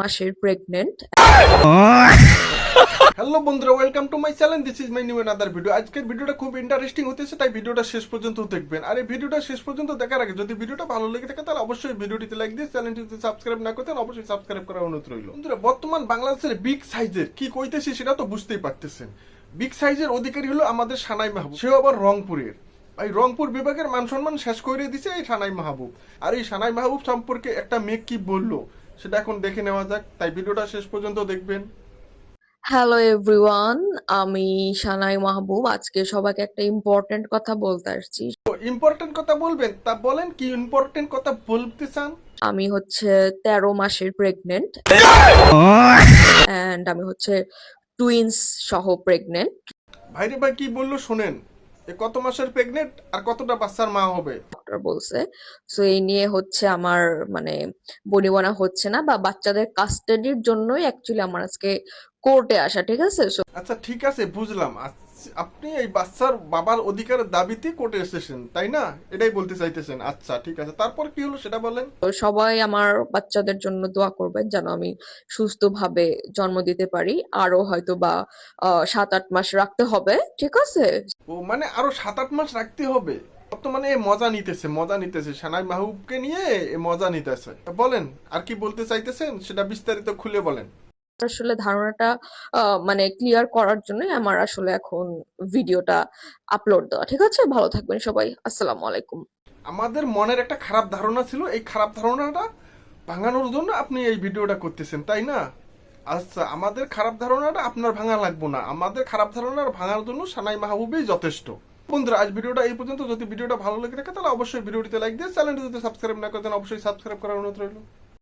মাসের pregnant hello বন্ধুরা welcome to my channel this is my new other video আজকের ভিডিওটা খুব ইন্টারেস্টিং হতেছে, তাই ভিডিওটা শেষ পর্যন্ত দেখবেন। আর এই ভিডিওটা শেষ পর্যন্ত দেখার আগে যদি ভিডিওটা ভালো লেগে থাকে, তাহলে অবশ্যই ভিডিওটিতে লাইক দিয়ে চ্যানেলটিতে সাবস্ক্রাইব না করতেন অবশ্যই সাবস্ক্রাইব করার অনুরোধ রইল। বন্ধুরা, বর্তমান বাংলাদেশের বিগ সাইজের কি কইতেছি সেটা তো বুঝতেই পারতেছেন। বিগ সাইজের অধিকারী হলো আমাদের সানাই মাহবুব। সেও আবার রংপুরের। এই রংপুর বিভাগের মান সম্মান শেষ করে দিছে এই সানাই মাহবুব। আর এই সানাই মাহবুব সম্পর্কে একটা মেয়ে কি বলল? সেটা এখন দেখে নেওয়া যাক। তাই ভিডিওটা শেষ পর্যন্ত দেখবেন। হ্যালো এভরিওয়ান আমি সানাই মাহবুব। আজকে সবাইকে একটা ইম্পর্টেন্ট কথা বলতে আসছি। ইম্পর্টেন্ট কথা বলবেন? তা বলেন কি ইম্পর্টেন্ট কথা বলতে চান? আমি হচ্ছে তেরো মাসের প্রেগনেন্ট অ্যান্ড আমি হচ্ছে টুইন্স সহ প্রেগনেন্ট ভাইরে ভাই কি বলল শোনেন? এ কত মাসের প্রেগনেন্ট আর কতটা বাচ্চার মা হবে? ডক্টর বলছে। সো এই নিয়ে হচ্ছে আমার মানে বনিবনা হচ্ছে না বা বাচ্চাদের কাস্টাডির জন্যই অ্যাকচুয়ালি আমার আজকে কোর্টে আসা ঠিক আছে? আচ্ছা ঠিক আছে বুঝলাম। আপনি এই বাচ্চার বাবার অধিকারের দাবিতে কোর্টে এসেছেন তাই না? এটাই বলতে চাইতেছেন। আচ্ছা ঠিক আছে। তারপর কি হলো সেটা বলেন? সবাই আমার বাচ্চাদের জন্য দোয়া করবেন যেন আমি সুস্থভাবে জন্ম দিতে পারি। আরও হয়তো বা সাত আট মাস রাখতে হবে ঠিক আছে? ও মানে আরও সাত আট মাস রাখতে হবে? বর্তমানে মজা নিতেছে মজা নিতেছে। সানাই মাহবুবকে নিয়ে এ মজা নিতেছে। বলেন আর কি বলতে চাইতেছেন সেটা বিস্তারিত খুলে বলেন। আসলে ধারণাটা মানে ক্লিয়ার করার জন্য আমার আসলে এখন ভিডিওটা আপলোড দেওয়া। ঠিক আছে? ভালো থাকবেন সবাই। আসসালামু আলাইকুম। আমাদের মনের একটা খারাপ ধারণা ছিল। এই খারাপ ধারণাটা ভাঙানোর জন্য আপনি এই ভিডিওটা করতেছেন তাই না? আচ্ছা আমাদের খারাপ ধারণাটা আপনার ভাঙা লাগবো না। আমাদের খারাপ ধারণার ভাঙার জন্য সানাই মাহবুবই যথেষ্ট। বন্ধুরা, আজ ভিডিওটা এই পর্যন্ত। যদি ভিডিওটা ভালো লেগে থাকে, তাহলে অবশ্যই ভিডিওটিতে লাইক দিয়ে চ্যানেলটি যদি সাবস্ক্রাইব না করেন অবশ্যই সাবস্ক্রাইব করার অনুরোধ রইল।